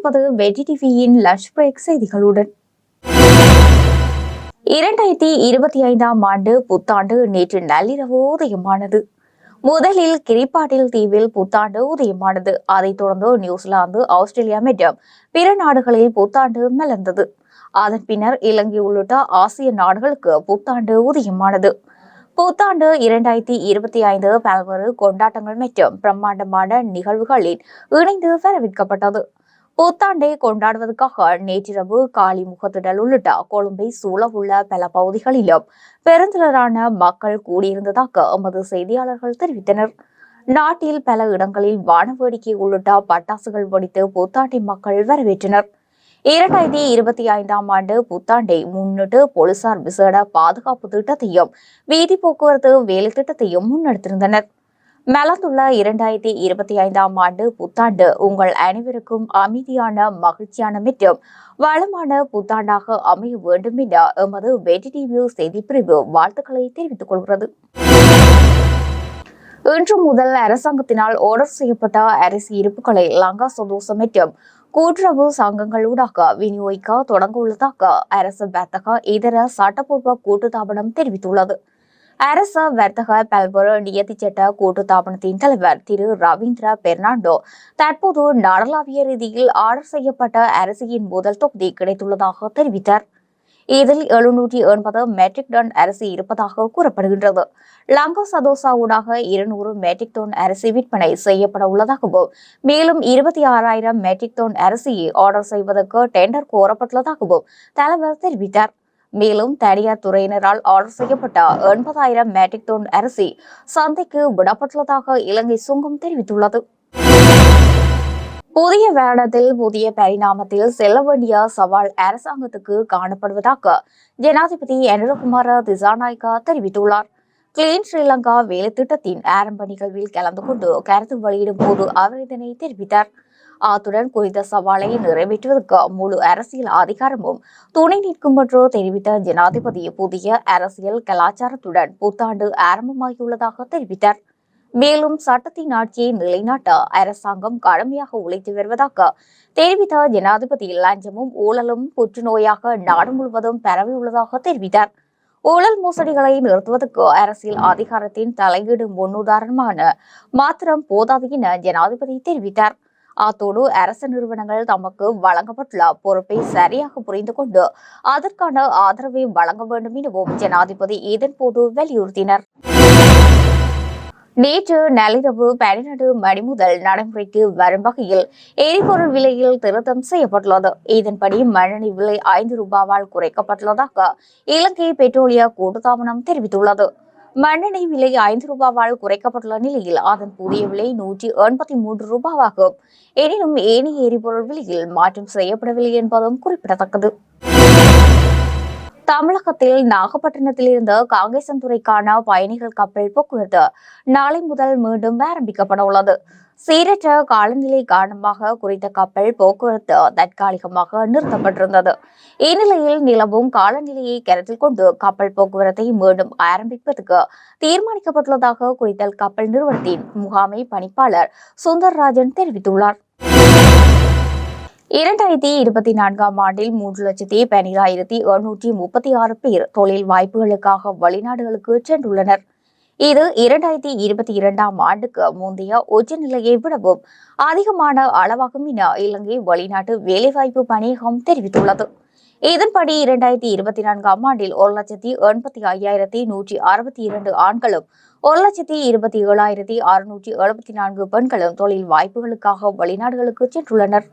இணைந்திருப்பது வெற்றி டிவியின் லஷ் பிரேக் செய்திகளுடன். இரண்டாயிரத்தி இருபத்தி ஐந்தாம் ஆண்டு புத்தாண்டு நேற்று நள்ளிரவு உதயமானது. முதலில் கிரிப்பாட்டில் தீவில் புத்தாண்டு உதயமானது. அதைத் தொடர்ந்து நியூசிலாந்து ஆஸ்திரேலியா மற்றும் பிற நாடுகளில் புத்தாண்டு மலர்ந்தது. அதன் பின்னர் இலங்கை உள்ளிட்ட ஆசிய நாடுகளுக்கு புத்தாண்டு உதயமானது. புத்தாண்டு இரண்டாயிரத்தி இருபத்தி ஐந்து பல்வேறு கொண்டாட்டங்கள் மற்றும் பிரம்மாண்டமான நிகழ்வுகளில் இணைந்து வரவேற்கப்பட்டது. புத்தாண்டை கொண்டாடுவதற்காக நேற்றிரவு காலி முகத்திடல் உள்ளிட்ட கொழும்பை சூழவுள்ள பல பகுதிகளிலும் பெருந்திரளான மக்கள் கூடியிருந்ததாக எமது செய்தியாளர்கள் தெரிவித்தனர். நாட்டில் பல இடங்களில் வானவேடிக்கை உள்ளிட்ட பட்டாசுகள் வெடித்து புத்தாண்டை மக்கள் வரவேற்றனர். இரண்டாயிரத்தி இருபத்தி ஐந்தாம் ஆண்டு புத்தாண்டை முன்னிட்டு போலீசார் விசேட பாதுகாப்பு திட்டத்தையும் வீதி போக்குவரத்து வேலை திட்டத்தையும் முன்னெடுத்திருந்தனர். மலர்ந்துள்ள இரண்டாயிரத்தி இருபத்தி ஐந்தாம் ஆண்டு புத்தாண்டு உங்கள் அனைவருக்கும் அமைதியான மகிழ்ச்சியான மற்றும் வளமான புத்தாண்டாக அமைய வேண்டும் என எமது வெற்றி டிவி செய்திப்பிரிவு வாழ்த்துக்களை தெரிவித்துக் கொள்கிறது. இன்று முதல் அரசாங்கத்தினால் ஆர்டர் செய்யப்பட்ட அரிசி இருப்புகளை லங்கா சந்தோஷம் மற்றும் கூட்டுறவு சங்கங்களூடாக விநியோகிக்க தொடங்க உள்ளதாக அரசு வர்த்தக இதர சட்டப்பூர்வ கூட்டுத்தாபனம் தெரிவித்துள்ளது. அரச வர்த்தக பல்வேறு நியதிச்சட்ட கூட்டு கூட்டுத்தாபனத்தின் தலைவர் திரு. ரவீந்திர பெர்னாண்டோ தற்போது நாடளாவிய ரீதியில் ஆர்டர் செய்யப்பட்ட அரிசியின் முதல் தொகுதி கிடைத்துள்ளதாக தெரிவித்தார். இதில் எழுநூற்றி எண்பது மெட்ரிக் டன் அரிசி இருப்பதாக கூறப்படுகின்றது. லங்கா சதோசா ஊடாக இருநூறு மெட்ரிக் டன் அரிசி விற்பனை செய்யப்பட உள்ளதாகவும் மேலும் இருபத்தி ஆறாயிரம் மெட்ரிக் டன் அரிசியை ஆர்டர் செய்வதற்கு டெண்டர் கோரப்பட்டுள்ளதாகவும் தலைவர் தெரிவித்தார். மேலும் தனியார் துறையினரால் ஆர்டர் செய்யப்பட்ட எண்பதாயிரம் மேட்ரிக் டன் அரிசி சந்தைக்கு விடப்பட்டுள்ளதாக இலங்கை சுங்கம் தெரிவித்துள்ளது. புதிய வருடத்தில் புதிய பரிணாமத்தில் செல்ல வேண்டிய சவால் அரசாங்கத்துக்கு காணப்படுவதாக ஜனாதிபதி அனுரகுமார திசாநாயக்கா தெரிவித்துள்ளார். கிளீன் ஸ்ரீலங்கா வேலை திட்டத்தின் ஆரம்ப நிகழ்வில் கலந்து கொண்டு கருத்து வெளியிடும் போது அவர் இதனை தெரிவித்தார். அத்துடன் குறித்த சவாலை நிறைவேற்றுவதற்கு முழு அரசியல் அதிகாரமும் துணை நிற்கும் என்று தெரிவித்த ஜனாதிபதி புதிய அரசியல் கலாச்சாரத்துடன் புத்தாண்டு ஆரம்பமாகியுள்ளதாக தெரிவித்தார். மேலும் சட்டத்தின் ஆட்சியை நிலைநாட்ட அரசாங்கம் கடுமையாக உழைத்து வருவதாக தெரிவித்த ஜனாதிபதி லஞ்சமும் ஊழலும் புற்றுநோயாக நாடு முழுவதும் பரவியுள்ளதாக தெரிவித்தார். ஊழல் மோசடிகளை நிறுத்துவதற்கு அரசியல் அதிகாரத்தின் தலையீடு முன்னுதாரணமான மாத்திரம் போதாது என ஜனாதிபதி தெரிவித்தார். அத்தோடு அரசு நிறுவனங்கள் தமக்கு வழங்கப்பட்டுள்ள பொறுப்பை சரியாக புரிந்து கொண்டு அதற்கான ஆதரவை வழங்க வேண்டும் எனவும் ஜனாதிபதி இதன்போது வலியுறுத்தினர். நேற்று நள்ளிரவு பன்னிரண்டு மணி முதல் நடைமுறைக்கு வரும் வகையில் எரிபொருள் விலையில் திருத்தம் செய்யப்பட்டுள்ளது. இதன்படி மண்ணெண்ணெய் விலை ஐந்து ரூபாவால் குறைக்கப்பட்டுள்ளதாக இலங்கை பெட்ரோலிய கூட்டுத்தாபனம் தெரிவித்துள்ளது. மண்ணெண்ணெய் விலை ஐந்து ரூபாவால் குறைக்கப்பட்டுள்ள நிலையில் அதன் புதிய விலை நூற்றி எண்பத்தி மூன்று ரூபாவாகும். எனினும் ஏனைய எரிபொருள் விலையில் மாற்றம் செய்யப்படவில்லை என்பதும் குறிப்பிடத்தக்கது. தமிழகத்தில் நாகப்பட்டினத்தில் இருந்து காங்கேசன்துறைக்கான பயணிகள் கப்பல் போக்குவரத்து நாளை முதல் மீண்டும் ஆரம்பிக்கப்பட உள்ளது. சீரற்ற காலநிலை காரணமாக குறித்த கப்பல் போக்குவரத்து தற்காலிகமாக நிறுத்தப்பட்டிருந்தது. இந்நிலையில் நிலவும் காலநிலையை கருத்தில் கொண்டு கப்பல் போக்குவரத்தை மீண்டும் ஆரம்பிப்பதற்கு தீர்மானிக்கப்பட்டுள்ளதாக குறித்த கப்பல் நிறுவனத்தின் முகாமை பணிப்பாளர் சுந்தர்ராஜன் தெரிவித்துள்ளார். இரண்டாயிரத்தி இருபத்தி நான்காம் ஆண்டில் மூன்று லட்சத்தி பனிராயிரத்தி எழுநூற்றி முப்பத்தி ஆறு பேர் தொழில் வாய்ப்புகளுக்காக வெளிநாடுகளுக்கு சென்றுள்ளனர். இது இரண்டாயிரத்தி இருபத்தி இரண்டாம் ஆண்டுக்கு முந்தைய உச்சநிலையை விடவும் அதிகமான அளவாகும் என இலங்கை வெளிநாட்டு வேலைவாய்ப்பு பணியகம் தெரிவித்துள்ளது. இதன்படி இரண்டாயிரத்தி இருபத்தி நான்காம் ஆண்டில் ஒரு லட்சத்தி எண்பத்தி ஐயாயிரத்தி நூற்றி அறுபத்தி இரண்டு ஆண்களும் ஒரு லட்சத்தி இருபத்தி ஏழாயிரத்தி அறுநூற்றி எழுபத்தி நான்கு பெண்களும் தொழில் வாய்ப்புகளுக்காக வெளிநாடுகளுக்கு சென்றுள்ளனர்.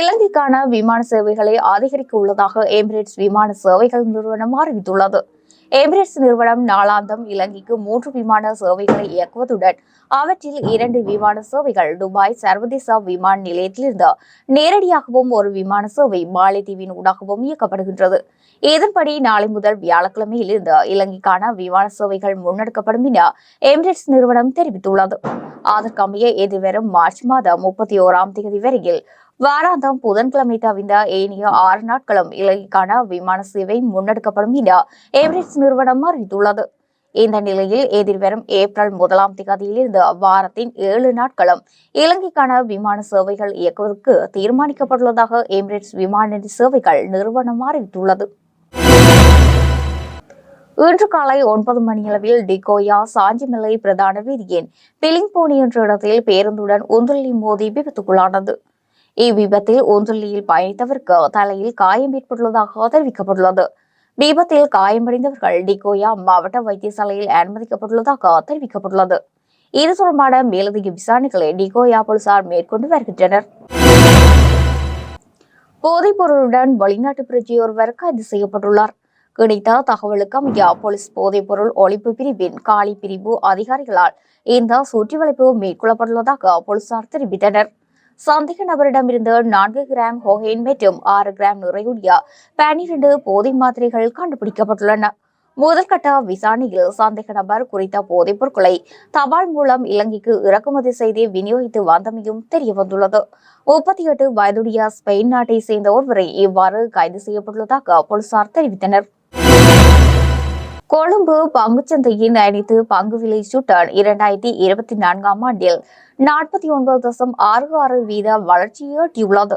இலங்கைக்கான விமான சேவைகளை அதிகரிக்க உள்ளதாக எமிரேட்ஸ் விமான சேவைகள் நிறுவனம் அறிவித்துள்ளது. எமிரேட்ஸ் நிறுவனம் நாளாந்தம் இலங்கைக்கு மூன்று விமான சேவைகளை இயக்குவதுடன் அவற்றில் இரண்டு விமான சேவைகள் துபாய் சர்வதேச விமான நிலையத்திலிருந்து நேரடியாகவும் ஒரு விமான சேவை மாலைத்தீவின் ஊடாகவும் இயக்கப்படுகின்றது. இதன்படி நாளை முதல் வியாழக்கிழமையிலிருந்து இலங்கைக்கான விமான சேவைகள் முன்னெடுக்கப்படும் என எமிரேட்ஸ் நிறுவனம் தெரிவித்துள்ளது. அதற்கமைய எதிர்வரும் மார்ச் மாதம் முப்பத்தி ஓராம் தேதி வரையில் வாராந்தம் புதன்கிழமை தவிர்ந்த ஏனைய ஆறு நாட்களும் இலங்கைக்கான விமான சேவை முன்னெடுக்கப்படும் என எமிரேட்ஸ் நிறுவனம் அறிவித்துள்ளது. இந்த நிலையில் எதிர்வரும் ஏப்ரல் முதலாம் தேதியிலிருந்து வாரத்தின் ஏழு நாட்களும் இலங்கைக்கான விமான சேவைகள் இயக்குவதற்கு தீர்மானிக்கப்பட்டுள்ளதாக எமிரேட்ஸ் விமான சேவைகள் நிறுவனம் அறிவித்துள்ளது. இன்று காலை ஒன்பது மணியளவில் டிகோயா சாஞ்சிமலை பிரதான வீதியின் பிலிங்போனி என்ற இடத்தில் பேருந்துடன் ஒன்றலி மோதி விபத்துக்குள்ளானது. இவ்விபத்தில் ஒன்றலியில் பயணித்தவருக்கு தலையில் காயம் ஏற்பட்டுள்ளதாக தெரிவிக்கப்பட்டுள்ளது. விபத்தில் காயமடைந்தவர்கள் டிகோயா மாவட்ட வைத்தியசாலையில் அனுமதிக்கப்பட்டுள்ளதாக தெரிவிக்கப்பட்டுள்ளது. இது தொடர்பான மேலதிக விசாரணைகளை டிகோயா போலீசார் மேற்கொண்டு வருகின்றனர். போதைப் பொருளுடன் வெளிநாட்டு பிரஜை ஒருவர் கைது செய்யப்பட்டுள்ளார். கிடைத்த தகவலுக்கு அமைய போலீஸ் போதைப்பொருள் ஒழிப்பு பிரிவின் காலி பிரிவு அதிகாரிகளால் இந்த சுற்றிவளைப்பு மேற்கொள்ளப்பட்டுள்ளதாக போலீசார் தெரிவித்தனர். சந்தேக நபரிடமிருந்து நான்கு கிராம் ஹோஹெயின் மற்றும் ஆறு கிராம் நிறையுடைய பனிரெண்டு போதை மாத்திரைகள் கண்டுபிடிக்கப்பட்டுள்ளன. முதல்கட்ட விசாரணையில் சந்தேக நபர் குறித்த போதைப் பொருட்களை தபால் மூலம் இலங்கைக்கு இறக்குமதி செய்து விநியோகித்து வந்தமையும் தெரியவந்துள்ளது. முப்பத்தி எட்டு வயதுடைய ஸ்பெயின் நாட்டை சேர்ந்த ஒருவரை இவ்வாறு கைது செய்யப்பட்டுள்ளதாக போலீசார் தெரிவித்தனர். கொழும்பு பங்குச்சந்தையின் அனைத்து பங்கு விலை சூட்டன் இரண்டாயிரத்தி இருபத்தி நான்காம் ஆண்டில் நாற்பத்தி ஒன்பது தசம் ஆறு ஆறு வீத வளர்ச்சி எட்டியுள்ளது.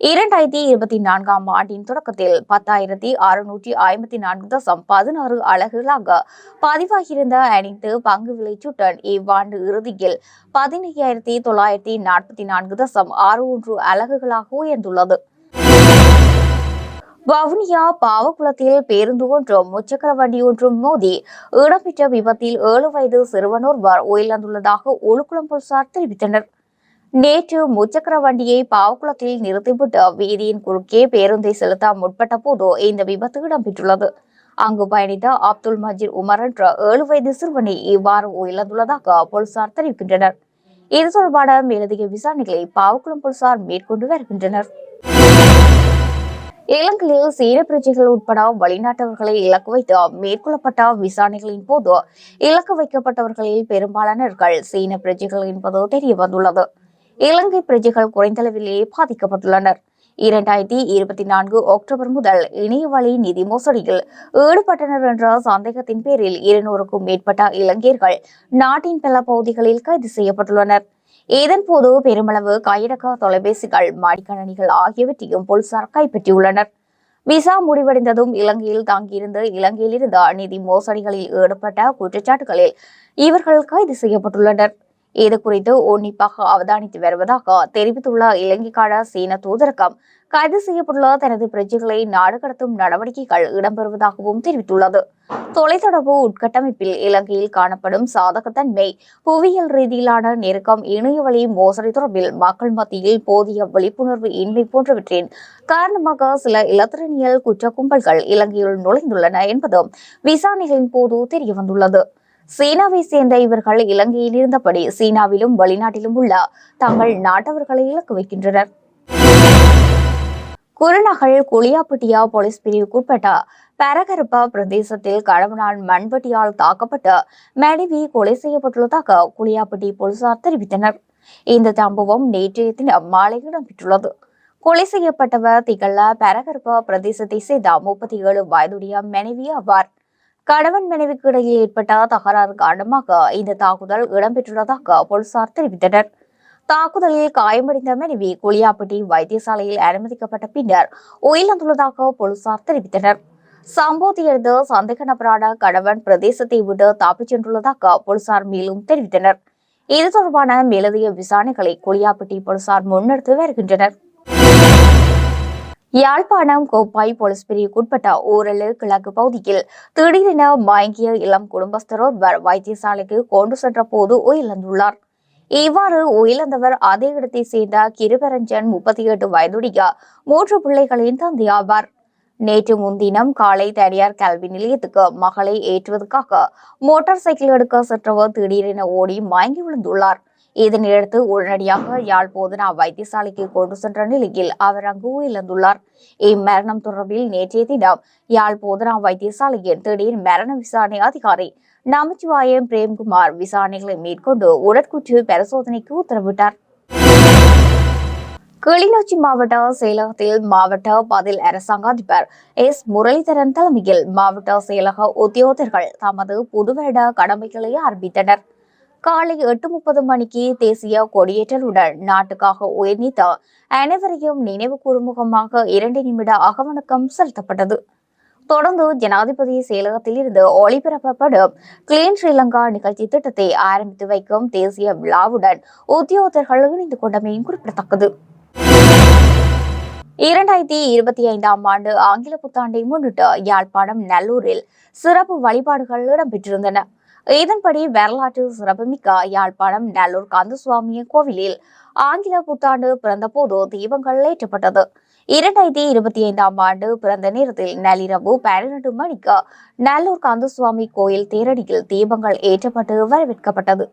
இரண்டாயிரத்தி இருபத்தி நான்காம் ஆண்டின் தொடக்கத்தில் பத்தாயிரத்தி அறுநூற்றி ஐம்பத்தி நான்கு தசம் பதினாறு அலகுகளாக பதிவாகியிருந்த அனைத்து பங்கு விலை சுட்டன் இவ்வாண்டு இறுதியில் பதினையாயிரத்தி தொள்ளாயிரத்தி நாற்பத்தி நான்கு தசம் ஆறு ஒன்று அலகுகளாக உயர்ந்துள்ளது. வவுனியா பாவக்குளத்தில் பேருந்து ஒன்றும் முச்சக்கர வண்டி ஒன்றும் மோதி இடம்பெற்ற விபத்தில் ஏழு வயது சிறுவனொருவர் உயிரிழந்துள்ளதாக ஒழுக்குளம் போலீசார் தெரிவித்தனர். நேற்று முச்சக்கர வண்டியை பாவக்குளத்தில் நிறுத்திவிட்டு வீதியின் குறுக்கே பேருந்தை செலுத்த முற்பட்ட போது இந்த விபத்து இடம்பெற்றுள்ளது. அங்கு பயணித்த அப்துல் மஜீர் உமர் என்ற ஏழு வயது சிறுவனை இவ்வாறு உயிரிழந்துள்ளதாக போலீசார் தெரிவிக்கின்றனர். இது தொடர்பான மேலதிக விசாரணைகளை பாவக்குளம் போலீசார் மேற்கொண்டு வருகின்றனர். இலங்கையில் சீன பிரஜைகள் உட்பட வெளிநாட்டவர்களை இலக்கு வைத்து மேற்கொள்ளப்பட்ட விசாரணைகளின் போது இலக்கு வைக்கப்பட்டவர்களில் பெரும்பாலானவர்கள் சீன பிரஜைகள் என்பது தெரிய வந்துள்ளது. இலங்கை பிரஜைகள் குறைந்தளவிலேயே பாதிக்கப்பட்டுள்ளனர். இரண்டாயிரத்தி இருபத்தி நான்கு அக்டோபர் முதல் இணைய வழி நிதி மோசடியில் ஈடுபட்டனர் என்ற சந்தேகத்தின் பேரில் இருநூறுக்கும் மேற்பட்ட இலங்கையர்கள் நாட்டின் பல பகுதிகளில் கைது செய்யப்பட்டுள்ளனர். இதன்போது பெருமளவு கையடக்க தொலைபேசிகள் மடிக்கணினிகள் ஆகியவற்றையும் போலீசார் கைப்பற்றியுள்ளனர். விசா முடிவடைந்ததும் இலங்கையில் தங்கியிருந்து இலங்கையில் இருந்த நிதி மோசடிகளில் ஈடுபட்ட குற்றச்சாட்டுகளில் இவர்கள் கைது செய்யப்பட்டுள்ளனர். இது குறித்து உன்னிப்பாக அவதானித்து வருவதாக தெரிவித்துள்ள இலங்கைக்கான சீன தூதரகம். கைது செய்யப்பட்டுள்ள தனது பிரஜைகளை நாடு கடத்தும் நடவடிக்கைகள் இடம்பெறுவதாகவும் தெரிவித்துள்ளது. தொலைத்தொடர்பு உட்கட்டமைப்பில் இலங்கையில் காணப்படும் சாதகத்தன்மை புவியியல் ரீதியிலான நெருக்கம் இணைய வழி மோசடி தொடர்பில் மக்கள் மத்தியில் போதிய விழிப்புணர்வு இன்மை போன்றவற்றின் காரணமாக சில இலத்திரனியல் குற்ற கும்பல்கள் இலங்கையில் நுழைந்துள்ளன என்பதும் விசாரணைகளின் போது தெரியவந்துள்ளது. சீனாவை சேர்ந்த இவர்கள் இலங்கையில் இருந்தபடி சீனாவிலும் வெளிநாட்டிலும் உள்ள தங்கள் நாட்டவர்களை இலக்கு வைக்கின்றனர். குருநகல் குளியாப்பட்டியா போலீஸ் பிரிவுக்குட்பட்ட பரகருப்பா பிரதேசத்தில் கணவனால் மண்வெட்டியால் தாக்கப்பட்டு மனைவி கொலை செய்யப்பட்டுள்ளதாக குளியாப்பட்டி போலீசார் தெரிவித்தனர். இந்த சம்பவம் நேற்றைய தினம் மாலை இடம்பெற்றுள்ளது. கொலை செய்யப்பட்டவர் திகழ பரகருப்பா பிரதேசத்தை சேர்ந்த முப்பத்தி ஏழு வயதுடைய மனைவி ஆவார். கணவன் மனைவிக்கு இடையே ஏற்பட்ட தகராறு காரணமாக இந்த தாக்குதல் இடம்பெற்றுள்ளதாக போலீசார் தெரிவித்தனர். தாக்குதலில் காயமடைந்த மனைவி குளியாப்பட்டி வைத்தியசாலையில் அனுமதிக்கப்பட்ட பின்னர் உயிரிழந்துள்ளதாக போலீசார் தெரிவித்தனர். சம்பவத்தையடுத்து சந்தேக நபரான கணவன் பிரதேசத்தை விட்டு தப்பிச் சென்றுள்ளதாக போலீசார் மேலும் தெரிவித்தனர். இது தொடர்பான மேலதிக விசாரணைகளை குளியாப்பட்டி போலீசார் முன்னெடுத்து வருகின்றனர். யாழ்ப்பாணம் கோப்பாய் போலீஸ் பிரிவுக்குட்பட்ட ஊரலு கிழக்கு பகுதியில் திடீரென மயங்கிய இளம் குடும்பஸ்தர் ஒருவர் வைத்தியசாலைக்கு கொண்டு சென்ற போது உயிரிழந்துள்ளார். இவ்வாறு உயிரிழந்தவர் அதே இடத்தை சேர்ந்த கிருபரஞ்சன் முப்பத்தி எட்டு வயதுடைய மூன்று பிள்ளைகளின் தந்தையாவார். நேற்று முன்தினம் காலை தனியார் கல்வி நிலையத்துக்கு மகளை ஏற்றுவதற்காக மோட்டார் சைக்கிள் எடுக்க சென்றவர் திடீரென ஓடி மயங்கி விழுந்துள்ளார். இதனையடுத்து உடனடியாக யாழ் போதனா வைத்தியசாலைக்கு கொண்டு சென்ற நிலையில் அவர் அங்கு இழந்துள்ளார் இம்மரணம் தொடர்பில் நேற்றைய தினம் யாழ் போதனா வைத்தியசாலையின் திடீர் மரண விசாரணை அதிகாரி நமச்சிவாயம் பிரேம்குமார் விசாரணைகளை மேற்கொண்டு உடற்குற்று பரிசோதனைக்கு உத்தரவிட்டார். கிளிநொச்சி மாவட்ட செயலகத்தில் மாவட்ட பதில் அரசாங்க அதிபர் எஸ். முரளிதரன் தலைமையில் மாவட்ட செயலக உத்தியோகர்கள் தமது புதுவருட கடமைகளை ஆரம்பித்தனர். காலை எட்டு முப்பது மணிக்கு தேசிய கொடியேற்றலுடன் நாட்டுக்காக உயர்நீத்த அனைவரையும் நினைவு கூறுமுகமாக இரண்டு நிமிட அகவணக்கம் செலுத்தப்பட்டது. தொடர்ந்து ஜனாதிபதி செயலகத்தில் இருந்து ஒளிபரப்பப்படும் கிளீன் ஸ்ரீலங்கா நிகழ்ச்சி திட்டத்தை ஆரம்பித்து வைக்கும் தேசிய விழாவுடன் உத்தியோகத்தர்கள் இணைந்து கொண்டமையும் குறிப்பிடத்தக்கது. இரண்டாயிரத்தி இருபத்தி ஐந்தாம் ஆண்டு ஆங்கில புத்தாண்டை முன்னிட்டு யாழ்ப்பாணம் நல்லூரில் சிறப்பு வழிபாடுகள் இடம்பெற்றிருந்தன. இதன்படி வரலாற்று சிறப்புமிக்க யாழ்ப்பாணம் நல்லூர் கந்தசுவாமி கோவிலில் ஆங்கில புத்தாண்டு பிறந்தபோது தீபங்கள் ஏற்றப்பட்டது. இரண்டாயிரத்தி இருபத்தி ஐந்தாம் ஆண்டு பிறந்த நேரத்தில் நள்ளிரவு பன்னிரண்டு மணிக்கு நல்லூர் கந்தசுவாமி கோயில் தேரடியில் தீபங்கள் ஏற்றப்பட்டு வரவேற்கப்பட்டது.